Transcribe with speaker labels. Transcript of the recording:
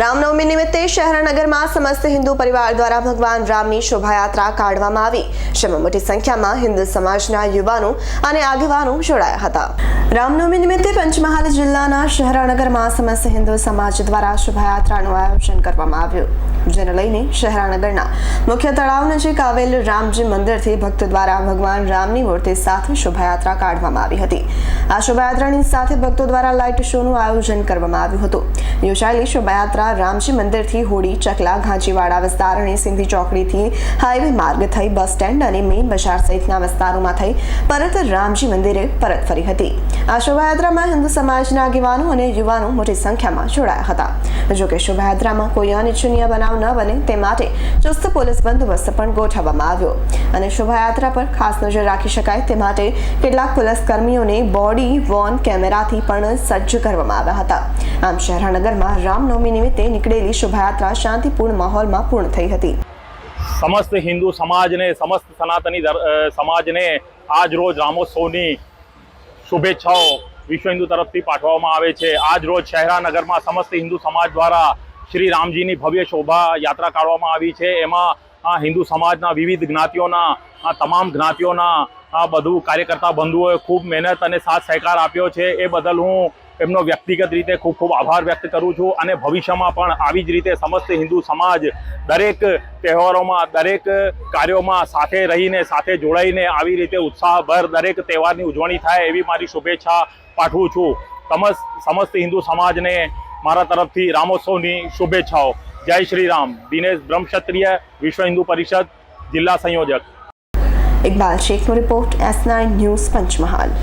Speaker 1: રામનવમી નિમિત્તે શહેરનગરમાં સમસ્ત હિન્દુ પરિવાર દ્વારા ભગવાન રામની શોભાયાત્રા કાઢવામાં આવી. જેમાં મોટી સંખ્યામાં હિન્દુ સમાજના યુવાનો અને આગેવાનો જોડાયા હતા. રામનવમી નિમિત્તે પંચમહાલ જિલ્લાના શહેરાનગરમાં સમસ્ત હિન્દુ સમાજ દ્વારા શોભાયાત્રાનું આયોજન કરવામાં આવ્યું. જેને લઈને શહેરાનગરના મુખ્ય તળાવ નજીક આવેલ રામજી મંદિરથી ભક્તો દ્વારા ભગવાન રામની મૂર્તિ સાથે શોભાયાત્રા કાઢવામાં આવી હતી. આ શોભાયાત્રાની સાથે ભક્તો દ્વારા લાઇટ શોનું આયોજન કરવામાં આવ્યું હતું. યોજાયેલી શોભાયાત્રા રામજી મંદિરથી હોડી ચકલા ઘાંચીવાડા વિસ્તાર અને સિંધી ચોકડીથી હાઈવે માર્ગ થઈ બસ સ્ટેન્ડ અને મેઇન બજાર સહિતના વિસ્તારોમાં થઈ પરત રામજી મંદિરે પરત ફરી હતી. આ શોભાયાત્રામાં હિન્દુ સમાજના આગેવાનો અને યુવાનો મોટી સંખ્યામાં જોડાયા હતા. જોકે શોભાયાત્રામાં કોઈ અનિચ્છનીય બનાવ ન બને તે માટે ચુસ્ત પોલીસ બંદોબસ્ત પણ ગોઠવવામાં આવ્યો. અને શોભાયાત્રા પર ખાસ નજર રાખી શકાય તે માટે કેટલાક પોલીસ કર્મીઓને બોડી, વોન, કેમેરાથી પણ સજ્જ કરવામાં આવ્યા હતા. આમ શહેરાનગરમાં રામનવમી નિમિત્તે નીકળેલી શોભાયાત્રા શાંતિપૂર્ણ માહોલમાં પૂર્ણ થઈ હતી.
Speaker 2: સમસ્ત હિન્દુ સમાજને, સમસ્ત સનાતની સમાજને આજ રોજ રામોત્સવની શુભેચ્છાઓ વિશ્વ હિન્દુ તરફથી પાઠવવામાં આવે છે. આજ રોજ શહેરાનગરમાં સમસ્ત હિન્દુ સમાજ દ્વારા શ્રી રામજીની ભવ્ય શોભા યાત્રા કાઢવામાં આવી છે. એમાં હિન્દુ સમાજના વિવિધ જ્ઞાતિઓના તમામ જ્ઞાતિઓના બધું કાર્યકર્તા બંધુઓએ ખૂબ મહેનત અને સાથ સહકાર આપ્યો છે. એ બદલ હું એમનો વ્યક્તિગત રીતે ખૂબ ખૂબ આભાર વ્યક્ત કરું છું અને ભવિષ્યમાં પણ આવી જ રીતે સમસ્ત હિન્દુ સમાજ દરેક તહેવારોમાં, દરેક કાર્યોમાં સાથે રહીને, સાથે જોડાઈને આવી રીતે ઉત્સાહભર દરેક તહેવારની ઉજવણી થાય એવી મારી શુભેચ્છા પાઠવું છું. સમસ્ત સમસ્ત હિન્દુ સમાજને મારા તરફથી રામોત્સવની શુભેચ્છાઓ. જય શ્રી રામ. દિનેશ બ્રહ્મક્ષત્રિય, વિશ્વ હિન્દુ પરિષદ, જિલ્લા સંયોજક.
Speaker 1: Iqbal શેખનો report, S nine news Panchmahal.